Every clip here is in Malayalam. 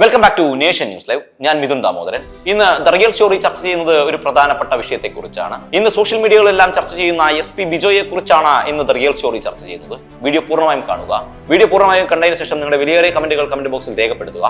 Welcome back to nation news live ഞാൻ മിഥുൻ ദാമോദരൻ. ഇന്ന് ദ റിയൽ സ്റ്റോറി ചർച്ച ചെയ്യുന്നത് ഒരു പ്രധാനപ്പെട്ട വിഷയത്തെക്കുറിച്ചാണ്. ഇന്ന് സോഷ്യൽ മീഡിയകളെല്ലാം ചർച്ച ചെയ്യുന്ന എസ് പി ബിജോയെ കുറിച്ചാണ് ഇന്ന് ദ റിയൽ സ്റ്റോറി ചർച്ച ചെയ്യുന്നത്. വീഡിയോ പൂർണമായും കാണുക. വീഡിയോ പൂർണമായും കണ്ടതിന് ശേഷം നിങ്ങളുടെ വിലയേറിയ കമന്റുകൾ കമന്റ് ബോക്സിൽ രേഖപ്പെടുത്തുക.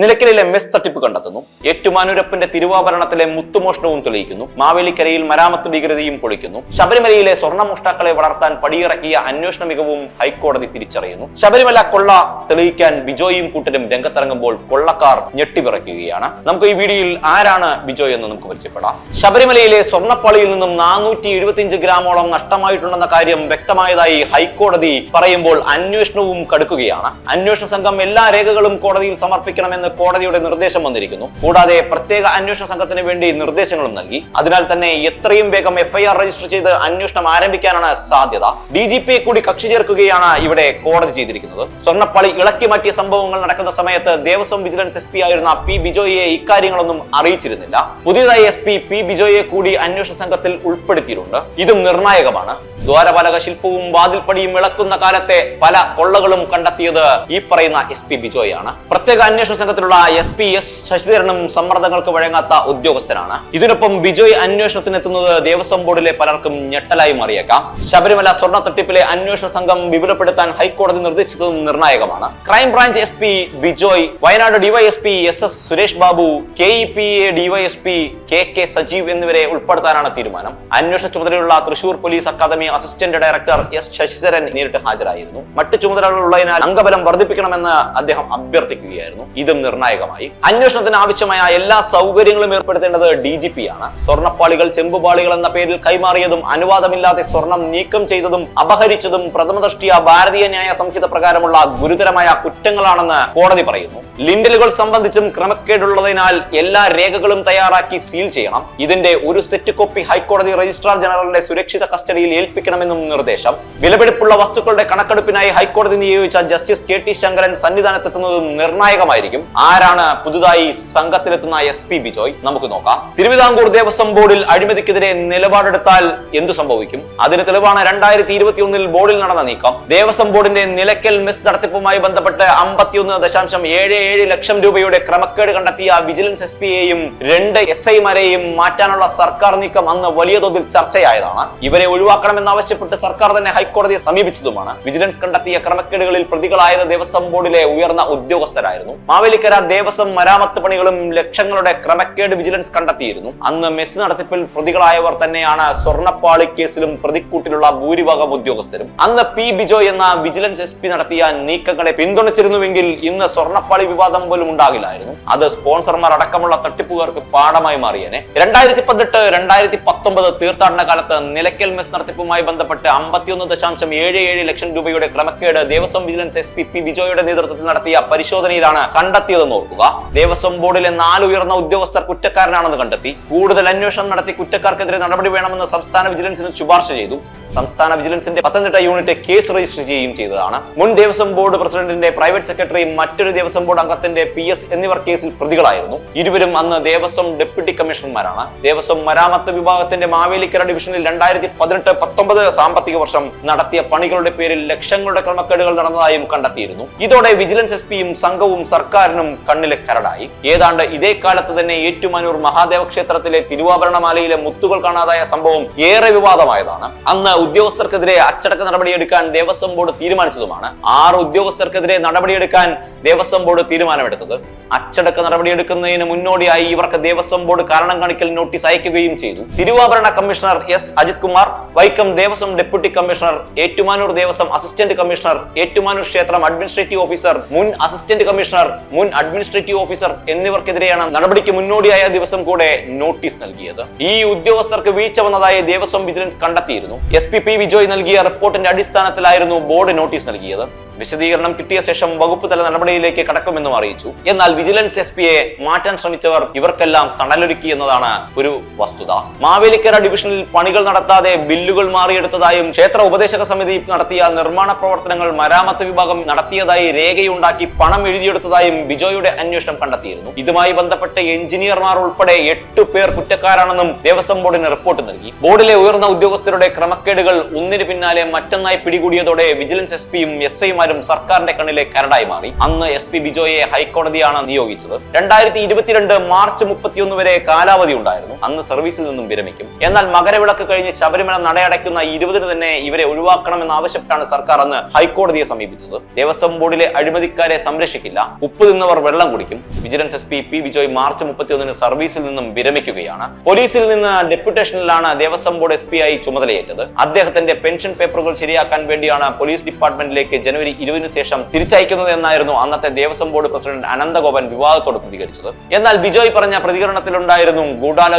നിലയ്ക്കലിലെ മെസ് തട്ടിപ്പ് കണ്ടെത്തുന്നു. ഏറ്റുമാനൂരപ്പന്റെ തിരുവാഭരണത്തിലെ മുത്തുമോഷണവും തെളിയിക്കുന്നു. മാവേലിക്കരയിൽ മരാമത്ത് ഭീകരതയും പൊളിക്കുന്നു. ശബരിമലയിലെ സ്വർണമോഷ്ടാക്കളെ വളർത്താൻ പടിയിറക്കിയ അന്വേഷണ മികവും ഹൈക്കോടതി തിരിച്ചറിയുന്നു. ശബരിമല കൊള്ള തെളിയിക്കാൻ ബിജോയും കൂട്ടരും രംഗത്തിറങ്ങുമ്പോൾ കൊള്ളക്കാർ ഞെട്ടിവിറയ്ക്കുകയാണ് നമുക്ക് ഈ വീഡിയോയിൽ ആരാണ് ബിജോയ് എന്ന് നമുക്ക് പരിചയപ്പെടാം. ശബരിമലയിലെ സ്വർണപ്പാളിയിൽ നിന്നും നാനൂറ്റി എഴുപത്തിയഞ്ച് ഗ്രാമോളം നഷ്ടമായിട്ടുണ്ടെന്ന കാര്യം വ്യക്തമായതായി ഹൈക്കോടതി പറയുമ്പോൾ അന്വേഷണവും കടുക്കുകയാണ്. അന്വേഷണ സംഘം എല്ലാ രേഖകളും കോടതിയിൽ സമർപ്പിക്കണമെന്ന് കോടതിയുടെ നിർദ്ദേശം വന്നിരിക്കുന്നു. കൂടാതെ പ്രത്യേക അന്വേഷണ സംഘത്തിന് വേണ്ടി നിർദ്ദേശങ്ങളും നൽകി. അതിനാൽ തന്നെ എത്രയും വേഗം എഫ്ഐആർ രജിസ്റ്റർ ചെയ്ത് അന്വേഷണം ആരംഭിക്കാനാണ് സാധ്യത. ഡി ജി പിയെ കൂടി കക്ഷി ചേർക്കുകയാണ് ഇവിടെ കോടതി ചെയ്തിരിക്കുന്നത്. സ്വർണപ്പളി ഇളക്കി മാറ്റിയ സംഭവങ്ങൾ നടക്കുന്ന സമയത്ത് ദേവസ്വം വിജിലൻസ് എസ് പി ആയിരുന്ന പി ബിജോയെ ഇക്കാര്യങ്ങളൊന്നും അറിയിച്ചിരുന്നില്ല. പുതിയതായി എസ് പി പി ബിജോയെ കൂടി അന്വേഷണ സംഘത്തിൽ ഉൾപ്പെടുത്തിയിട്ടുണ്ട്. ഇതും നിർണായകമാണ്. ദ്വാരപാലക ശില്പവും വാതിൽപ്പടിയും വിളക്കുന്ന കാലത്തെ പല കൊള്ളകളും കണ്ടെത്തിയത് ഈ പറയുന്ന എസ് പി ബിജോയാണ്. പ്രത്യേക അന്വേഷണ സംഘത്തിലുള്ള എസ് പി എസ് ശശിധരനും സമ്മർദ്ദങ്ങൾക്ക് വഴങ്ങാത്ത ഉദ്യോഗസ്ഥനാണ്. ഇതിനൊപ്പം ബിജോയ് അന്വേഷണത്തിനെത്തുന്നത് ദേവസ്വം ബോർഡിലെ പലർക്കും ഞെട്ടലായി മാറിയേക്കാം. ശബരിമല സ്വർണ തട്ടിപ്പിലെ അന്വേഷണ സംഘം വിപുലപ്പെടുത്താൻ ഹൈക്കോടതി നിർദ്ദേശിച്ചതും നിർണായകമാണ്. Crime branch S P Bijoy Wayanad DYSP S S Suresh Babu K E P A DYSP K K Sajeev എന്നിവരെ ഉൾപ്പെടുത്താനാണ് തീരുമാനം. അന്വേഷണ ചുമതലയുള്ള Thrissur police academy assistant director S Sasidharan നേരിട്ട് ഹാജരായിരുന്നു. മറ്റു ചുമതലകളുള്ളതിനാൽ അംഗബലം വർദ്ധിപ്പിക്കണമെന്ന് അദ്ദേഹം അഭ്യർത്ഥിക്കുകയായിരുന്നു. ഇതും നിർണായകമായി. അന്വേഷണത്തിന് ആവശ്യമായ എല്ലാ സൗകര്യങ്ങളും ഏർപ്പെടുത്തേണ്ടത് ഡി ജി പി ആണ്. സ്വർണപ്പാളികൾ ചെമ്പുപാളികൾ എന്ന പേരിൽ കൈമാറിയതും അനുവാദമില്ലാതെ സ്വർണം നീക്കം ചെയ്തതും അപഹരിച്ചതും പ്രഥമദൃഷ്ടിയ ഭാരതീയ ന്യായ സംഹിത പ്രകാരമുള്ള ഗുരുതരമായ കുറ്റങ്ങളാണെന്ന് കോടതി പറയുന്നു. ലിൻഡലുകൾ സംബന്ധിച്ചും ക്രമക്കേടുള്ളതിനാൽ എല്ലാ രേഖകളും തയ്യാറാക്കി സീൽ ചെയ്യണം. ഇതിന്റെ ഒരു സെറ്റ് കോപ്പി ഹൈക്കോടതി രജിസ്ട്രാർ ജനറലിന്റെ സുരക്ഷിത കസ്റ്റഡിയിൽ ഏൽപ്പിക്കണമെന്നും നിർദ്ദേശം. വിലപിടിപ്പുള്ള വസ്തുക്കളുടെ കണക്കെടുപ്പിനായി ഹൈക്കോടതി നിയോഗിച്ച ജസ്റ്റിസ് കെ ടി ശങ്കരൻ സന്നിധാനത്തെത്തുന്നതും നിർണായകമായിരിക്കും. ആരാണ് പുതുതായി സംഘത്തിലെത്തുന്ന എസ് പി ബിജോയ്? നമുക്ക് നോക്കാം. തിരുവിതാംകൂർ ദേവസ്വം ബോർഡിൽ അഴിമതിക്കെതിരെ നിലപാടെടുത്താൽ എന്തു സംഭവിക്കും? അതിന് തെളിവാണ് രണ്ടായിരത്തി ഇരുപത്തിയൊന്നിൽ ബോർഡിൽ നടന്ന നീക്കം. ദേവസ്വം ബോർഡിന്റെ നിലയ്ക്കൽ മിസ് നടത്തിപ്പുമായി ബന്ധപ്പെട്ട് അമ്പത്തിയൊന്ന് ദശാംശം ഏഴ് ഏഴ് ലക്ഷം രൂപയുടെ ക്രമക്കേട് കണ്ടെത്തിയ വിജിലൻസ് എസ് പിയെയും രണ്ട് എസ് ഐമാരെയും മാറ്റാനുള്ള സർക്കാർ നീക്കം അന്ന് വലിയ തോതിൽ ചർച്ചയായതാണ്. ഇവരെ ഒഴിവാക്കണമെന്നാവശ്യപ്പെട്ട് സർക്കാർ തന്നെ ഹൈക്കോടതിയെ സമീപിച്ചതുമാണ്. വിജിലൻസ് കണ്ടെത്തിയ ക്രമക്കേടുകളിൽ പ്രതികളായത് ദേവസ്വം ബോർഡിലെ ഉയർന്ന ഉദ്യോഗസ്ഥരായിരുന്നു. മാവേലിക്കര ദേവസ്വം മരാമത്ത് പണികളും ലക്ഷങ്ങളുടെ ക്രമക്കേട് വിജിലൻസ് കണ്ടെത്തിയിരുന്നു. അന്ന് മെസ് നടത്തിപ്പിൽ പ്രതികളായവർ തന്നെയാണ് സ്വർണപ്പാളി കേസിലും പ്രതിക്കൂട്ടിലുള്ള ഭൂരിഭാഗം ഉദ്യോഗസ്ഥരും. അന്ന് പി ബിജോയ് എന്ന വിജിലൻസ് എസ് നടത്തിയ നീക്കങ്ങളെ പിന്തുണച്ചിരുന്നുവെങ്കിൽ ഇന്ന് സ്വർണപ്പാളി വിവാദം പോലും ഉണ്ടാകില്ലായിരുന്നു. അത് സ്പോൺസർമാർ അടക്കമുള്ള തട്ടിപ്പുകാർക്ക് പാഠമായി മാറിയേനെ. രണ്ടായിരത്തി പതിനെട്ട് രണ്ടായിരത്തി പത്തൊമ്പത് തീർത്ഥാടന കാലത്ത് നിലയ്ക്കൽ മെസ് നടത്തിപ്പുമായി ബന്ധപ്പെട്ട് അമ്പത്തിയൊന്ന് ദശാംശം ഏഴ് ഏഴ് ലക്ഷം രൂപയുടെ ക്രമക്കേട് Devaswom vigilance S P P ബിജോയുടെ നേതൃത്വത്തിൽ നടത്തിയ പരിശോധനയിലാണ് കണ്ടെത്തിയതെന്ന് ഓർക്കുക. ദേവസ്വം ബോർഡിലെ നാല് ഉയർന്ന ഉദ്യോഗസ്ഥർ കുറ്റക്കാരനാണെന്ന് കണ്ടെത്തി. കൂടുതൽ അന്വേഷണം നടത്തി കുറ്റക്കാർക്കെതിരെ നടപടി വേണമെന്ന് സംസ്ഥാന വിജിലൻസിന് ശുപാർശ ചെയ്തു. സംസ്ഥാന വിജിലൻസിന്റെ പത്തനംതിട്ട യൂണിറ്റ് കേസ് രജിസ്റ്റർ ചെയ്യുകയും ചെയ്തതാണ്. മുൻ ദേവസ്വം ബോർഡ് പ്രസിഡന്റിന്റെ പ്രൈവറ്റ് സെക്രട്ടറി മറ്റൊരു ദേവസ്വം ബോർഡ് അംഗത്തിന്റെ പി എസ് എന്നിവർ കേസിൽ പ്രതികളായിരുന്നു. ഇരുവരും അന്ന് ദേവസ്വം ഡെപ്യൂട്ടി കമ്മീഷണർമാരാണ്. ദേവസ്വം മരാമത്ത് വിഭാഗത്തിന്റെ മാവേലിക്കര ഡിവിഷനിൽ രണ്ടായിരത്തി പതിനെട്ട് പത്തൊമ്പത് സാമ്പത്തിക വർഷം നടത്തിയ പണികളുടെ പേരിൽ ലക്ഷങ്ങളുടെ ക്രമക്കേടുകൾ നടന്നതായും കണ്ടെത്തിയിരുന്നു. ഇതോടെ വിജിലൻസ് എസ് പിയും സംഘവും സർക്കാരിനും കണ്ണിലെ കരടായി. ഏതാണ്ട് ഇതേ കാലത്ത് തന്നെ ഏറ്റുമാനൂർ മഹാദേവ ക്ഷേത്രത്തിലെ തിരുവാഭരണമാലയിലെ മുത്തുകൾ കാണാതായ സംഭവം ഏറെ വിവാദമായതാണ്. അന്ന് ഉദ്യോഗസ്ഥർക്കെതിരെ അച്ചടക്ക നടപടിയെടുക്കാൻ ദേവസ്വം ബോർഡ് തീരുമാനിച്ചതുമാണ്. ആറ് ഉദ്യോഗസ്ഥർക്കെതിരെ നടപടിയെടുക്കാൻ ദേവസ്വം ബോർഡ് തീരുമാനമെടുത്തത്. അച്ചടക്ക നടപടിയെടുക്കുന്നതിന് മുന്നോടിയായി ഇവർക്ക് ദേവസ്വം ബോർഡ് കാരണം കാണിക്കൽ നോട്ടീസ് അയക്കുകയും ചെയ്തു. തിരുവാഭരണ commissioner S. Ajith Kumar Vaikom Devaswom deputy commissioner Ettumanoor Devaswom assistant commissioner Ettumanoor ക്ഷേത്രം അഡ്മിനിസ്ട്രേറ്റീവ് ഓഫീസർ മുൻ അസിസ്റ്റന്റ് കമ്മീഷണർ മുൻ അഡ്മിനിസ്ട്രേറ്റീവ് ഓഫീസർ എന്നിവർക്കെതിരെയാണ് നടപടിക്ക് മുന്നോടിയായ ദിവസം കൂടെ നോട്ടീസ് നൽകിയത്. ഈ ഉദ്യോഗസ്ഥർക്ക് വീഴ്ച വന്നതായി ദേവസ്വം വിജിലൻസ് കണ്ടെത്തിയിരുന്നു. എസ്. പി പി വിജോയ് നൽകിയ റിപ്പോർട്ടിന്റെ അടിസ്ഥാനത്തിലായിരുന്നു ബോർഡ് നോട്ടീസ് നൽകിയത്. വിശദീകരണം കിട്ടിയ ശേഷം വകുപ്പ് തല നടപടിയിലേക്ക് കടക്കുമെന്നും അറിയിച്ചു. എന്നാൽ വിജിലൻസ് എസ് പിയെ മാറ്റാൻ ശ്രമിച്ചവർ ഇവർക്കെല്ലാം തണലൊരുക്കി എന്നതാണ് ഒരു വസ്തുത. മാവേലിക്കര ഡിവിഷനിൽ പണികൾ നടത്താതെ ബില്ലുകൾ മാറിയെടുത്തതായും ക്ഷേത്ര ഉപദേശക സമിതി നടത്തിയ നിർമ്മാണ പ്രവർത്തനങ്ങൾ മരാമത്ത് വിഭാഗം നടത്തിയതായി രേഖയുണ്ടാക്കി പണം എഴുതിയെടുത്തതായും ബിജോയുടെ അന്വേഷണം കണ്ടെത്തിയിരുന്നു. ഇതുമായി ബന്ധപ്പെട്ട് എഞ്ചിനീയർമാർ ഉൾപ്പെടെ എട്ട് പേർ കുറ്റക്കാരാണെന്നും ദേവസ്വം ബോർഡിന് റിപ്പോർട്ട് നൽകി. ബോർഡിലെ ഉയർന്ന ഉദ്യോഗസ്ഥരുടെ ക്രമക്കേടുകൾ ഒന്നിനു പിന്നാലെ മറ്റൊന്നായി പിടികൂടിയതോടെ വിജിലൻസ് എസ് പിയും എസ് ഐമാരും സർക്കാരിന്റെ കണ്ണിലെ കരടായി മാറി. അന്ന് എസ് പി ബിജോയെ ഹൈക്കോടതിയാണ് നിയോഗിച്ചത്. രണ്ടായിരത്തി ഇരുപത്തിരണ്ട് മാർച്ച് മുപ്പത്തിയൊന്ന് വരെ കാലാവധി ഉണ്ടായിരുന്നു. അന്ന് സർവീസിൽ നിന്നും വിരമിക്കും. എന്നാൽ മകരവിളക്ക് കഴിഞ്ഞ് ശബരിമല നടയടയ്ക്കുന്ന ഇരുപതിന് തന്നെ ഇവരെ ഒഴിവാക്കണമെന്ന് ആവശ്യപ്പെട്ടാണ് സർക്കാർ അന്ന് ഹൈക്കോടതിയെ സമീപിച്ചത്. ദേവസ്വം ബോർഡിലെ അഴിമതിക്കാരെ സംരക്ഷിക്കില്ല. ഉപ്പ് തിന്നവർ വെള്ളം കുടിക്കും. Vigilance S P P Vijoy March മുപ്പത്തിയൊന്നിന് സർവീസിൽ നിന്നും വിരമിക്കുകയാണ്. പോലീസിൽ നിന്ന് ഡെപ്യൂട്ടേഷനിലാണ് ദേവസ്വം ബോർഡ് എസ് പി ആയി ചുമതലയേറ്റത്. അദ്ദേഹത്തിന്റെ പെൻഷൻ പേപ്പറുകൾ ശരിയാക്കാൻ വേണ്ടിയാണ് പോലീസ് ഡിപ്പാർട്ട്മെന്റിലേക്ക് ജനുവരി ഇരുപതിനു ശേഷം തിരിച്ചയക്കുന്നത് എന്നായിരുന്നു അന്നത്തെ ദേവസ്വം ബോർഡ് പ്രസിഡന്റ് അനന്തഗോപൻ വിവാദത്തോട് പ്രതികരിച്ചത്. എന്നാൽ ബിജോയ് പറഞ്ഞ പ്രതികരണത്തിലുണ്ടായിരുന്നു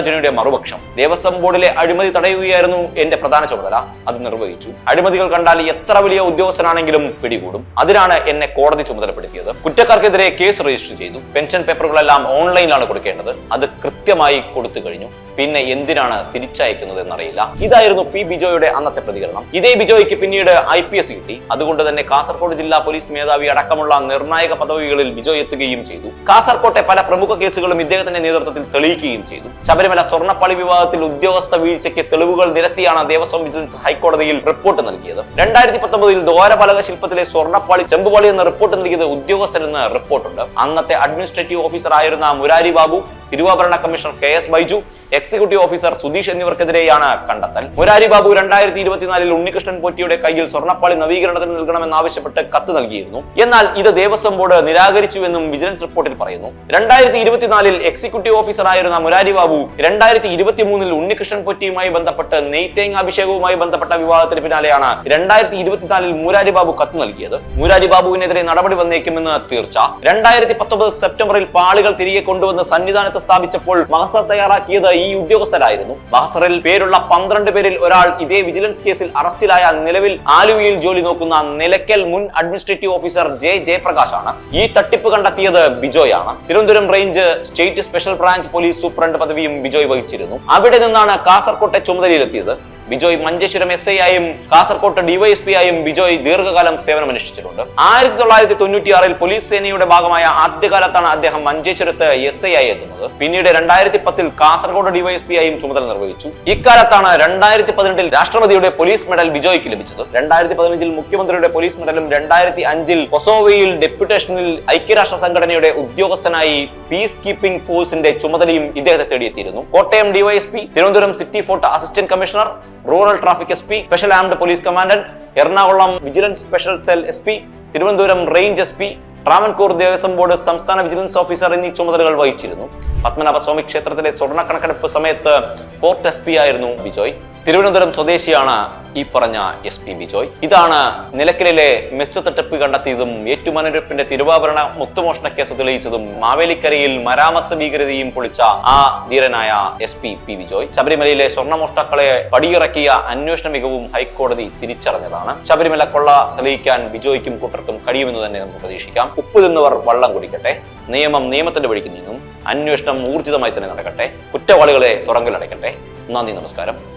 ഗൂഢാലോചനയുടെ മറുപക്ഷം. ദേവസ്വം ബോർഡിലെ അഴിമതി തടയുകയായിരുന്നു എന്റെ പ്രധാന ചുമതല. അത് നിർവഹിച്ചു. അഴിമതികൾ കണ്ടാൽ എത്ര വലിയ ഉദ്യോഗസ്ഥനാണെങ്കിലും പിടികൂടും. അതിനാണ് എന്നെ കോടതി ചുമതലപ്പെടുത്തിയത്. കുറ്റക്കാർക്കെതിരെ കേസ് രജിസ്റ്റർ ചെയ്തു. പെൻഷൻ പേപ്പറുകളെല്ലാം ഓൺലൈനിലാണ് കൊടുക്കേണ്ടത്. അത് കൃത്യമായി കൊടുത്തു കഴിഞ്ഞു. പിന്നെ എന്തിനാണ് തിരിച്ചയക്കുന്നത് എന്നറിയില്ല. ഇതായിരുന്നു പി ബിജോയുടെ അന്നത്തെ പ്രതികരണം. ഇതേ ബിജോയ്ക്ക് പിന്നീട് ഐ പി എസ് കിട്ടി. അതുകൊണ്ട് തന്നെ കാസർഗോഡ് ജില്ലാ പോലീസ് മേധാവി അടക്കമുള്ള നിർണായക പദവികളിൽ ബിജോയ് എത്തുകയും ചെയ്തു. കാസർകോട്ടെ പല പ്രമുഖ കേസുകളും ഇദ്ദേഹത്തിന്റെ നേതൃത്വത്തിൽ തെളിയിക്കുകയും ചെയ്തു. ശബരിമല സ്വർണപ്പളി വിവാദത്തിൽ ഉദ്യോഗസ്ഥ വീഴ്ചയ്ക്ക് തെളിവുകൾ നിരത്തിയാണ് ദേവസ്വം വിജിലൻസ് ഹൈക്കോടതിയിൽ റിപ്പോർട്ട് നൽകിയത്. രണ്ടായിരത്തി പത്തൊമ്പതിൽ ദ്വാരപാലക ശില്പത്തിലെ സ്വർണപ്പാളി ചെമ്പുപാളി എന്ന റിപ്പോർട്ട് നൽകിയത് ഉദ്യോഗസ്ഥരെന്ന് റിപ്പോർട്ടുണ്ട്. അന്നത്തെ അഡ്മിനിസ്ട്രേറ്റീവ് ഓഫീസർ ആയിരുന്ന മുരാരി ബാബു തിരുവാഭരണ commissioner K S Baiju executive officer Sudheesh എന്നിവർക്കെതിരെയാണ് കണ്ടെത്തൽ. മുരാരി ബാബു രണ്ടായിരത്തി ഇരുപത്തിനാലിൽ ഉണ്ണികൃഷ്ണൻ പോറ്റിയുടെ കയ്യിൽ സ്വർണപ്പാളി നവീകരണത്തിന് നൽകണമെന്നാവശ്യപ്പെട്ട് കത്ത് നൽകിയിരുന്നു. എന്നാൽ ഇത് ദേവസ്വം ബോർഡ് നിരാകരിച്ചുവെന്നും വിജിലൻസ് റിപ്പോർട്ടിൽ പറയുന്നു. രണ്ടായിരത്തി ഇരുപത്തിനാലിൽ എക്സിക്യൂട്ടീവ് ഓഫീസറായിരുന്ന മുരാരി ബാബു രണ്ടായിരത്തി ഇരുപത്തി മൂന്നിൽ ഉണ്ണികൃഷ്ണൻ പൊറ്റിയുമായി ബന്ധപ്പെട്ട് നെയ്ത്തേങ്ങ അഭിഷേകവുമായി ബന്ധപ്പെട്ട വിവാദത്തിന് പിന്നാലെയാണ് രണ്ടായിരത്തി ഇരുപത്തിനാലിൽ മുരാരി ബാബു കത്ത് നൽകിയത്. മുരാരി ബാബുവിനെതിരെ നടപടി വന്നേക്കുമെന്ന് തീർച്ച. രണ്ടായിരത്തി പത്തൊമ്പത് സെപ്റ്റംബറിൽ പാളികൾ തിരികെ കൊണ്ടുവന്ന് സന്നിധാനത്ത് സ്ഥാപിച്ചപ്പോൾ മഹസ തയ്യാറാക്കിയത് ഈ ഉദ്യോഗസ്ഥരായിരുന്നു. ബഹസറിൽ പേരുള്ള പന്ത്രണ്ട് പേരിൽ ഒരാൾ ഇതേ വിജിലൻസ് കേസിൽ അറസ്റ്റിലായ നിലവിൽ ആലുവയിൽ ജോലി നോക്കുന്ന നിലയ്ക്കൽ മുൻ അഡ്മിനിസ്ട്രേറ്റീവ് ഓഫീസർ ജെ ജയപ്രകാശ് ആണ് ഈ തട്ടിപ്പ് കണ്ടെത്തിയത് ബിജോയാണ്. Thiruvananthapuram range state special branch police superintendent പദവിയും ബിജോയ് വഹിച്ചിരുന്നു. അവിടെ നിന്നാണ് കാസർകോട്ടെ ചുമതലയിലെത്തിയത്. ബിജോയ് മഞ്ചേശ്വരം എസ് ഐ ആയും കാസർകോട്ട് ഡിവൈഎസ്പി ആയും ബിജോയ് ദീർഘകാലം സേവനമനുഷ്ഠിച്ചിട്ടുണ്ട്. ആയിരത്തി തൊള്ളായിരത്തി തൊണ്ണൂറ്റിയാറിൽ പോലീസ് സേനയുടെ ഭാഗമായ ആദ്യകാലത്താണ് അദ്ദേഹം മഞ്ചേശ്വരത്ത് എസ് ഐ ആയി എത്തുന്നത്. പിന്നീട് രണ്ടായിരത്തി പത്തിൽ കാസർഗോഡ് ഡിവൈഎസ്പി ആയും ചുമതല നിർവഹിച്ചു. ഇക്കാലത്താണ് രണ്ടായിരത്തി പതിനെട്ടിൽ രാഷ്ട്രപതിയുടെ പോലീസ് മെഡൽ ബിജോയ്ക്ക് ലഭിച്ചത്. രണ്ടായിരത്തി പതിനഞ്ചിൽ മുഖ്യമന്ത്രിയുടെ പോലീസ് മെഡലും രണ്ടായിരത്തി അഞ്ചിൽ കൊസോവയിൽ ഡെപ്യൂട്ടേഷനിൽ ഐക്യരാഷ്ട്ര സംഘടനയുടെ ഉദ്യോഗസ്ഥനായി പീസ് കീപ്പിംഗ് ഫോഴ്സിന്റെ ചുമതലയും ഇദ്ദേഹത്തെ തേടിയെത്തിയിരുന്നു. Kottayam DYSP Thiruvananthapuram city fort assistant commissioner rural traffic S P special armed police commandant Ernakulam vigilance special cell S P Thiruvananthapuram range S P Travancore Devaswom board സംസ്ഥാന വിജിലൻസ് ഓഫീസർ എന്നീ ചുമതലകൾ വഹിച്ചിരുന്നു. പത്മനാഭസ്വാമി ക്ഷേത്രത്തിലെ സ്വർണ കണക്കെടുപ്പ് സമയത്ത് ഫോർട്ട് എസ് പി ആയിരുന്നു ബിജോയ് തിരുവനന്തപുരം സ്വദേശിയാണ് ഈ പറഞ്ഞ എസ് പി ബിജോയ്. ഇതാണ് നിലയ്ക്കലിലെ മെസ് തട്ടിപ്പ് കണ്ടെത്തിയതും ഏറ്റുമാനൂരപ്പിന്റെ തിരുവാഭരണ മുത്തുമോഷണ കേസ് തെളിയിച്ചതും മാവേലിക്കരയിൽ മരാമത്ത് ഭീകരതയും പൊളിച്ച ആ ധീരനായ എസ് പി പി ബിജോയ്. ശബരിമലയിലെ സ്വർണമോഷ്ടാക്കളെ പടിയിറക്കിയ അന്വേഷണ മികവും ഹൈക്കോടതി തിരിച്ചറിഞ്ഞതാണ്. ശബരിമല കൊള്ള തെളിയിക്കാൻ ബിജോയ്ക്കും കൂട്ടർക്കും കഴിയുമെന്ന് തന്നെ നമുക്ക് പ്രതീക്ഷിക്കാം. ഉപ്പ് തിന്നവർ വള്ളം കുടിക്കട്ടെ. നിയമം നിയമത്തിന്റെ വഴിക്ക് നീങ്ങും. അന്വേഷണം ഊർജിതമായി തന്നെ നടക്കട്ടെ. കുറ്റവാളികളെ തുറങ്കലടയ്ക്കട്ടെ. നന്ദി നമസ്കാരം.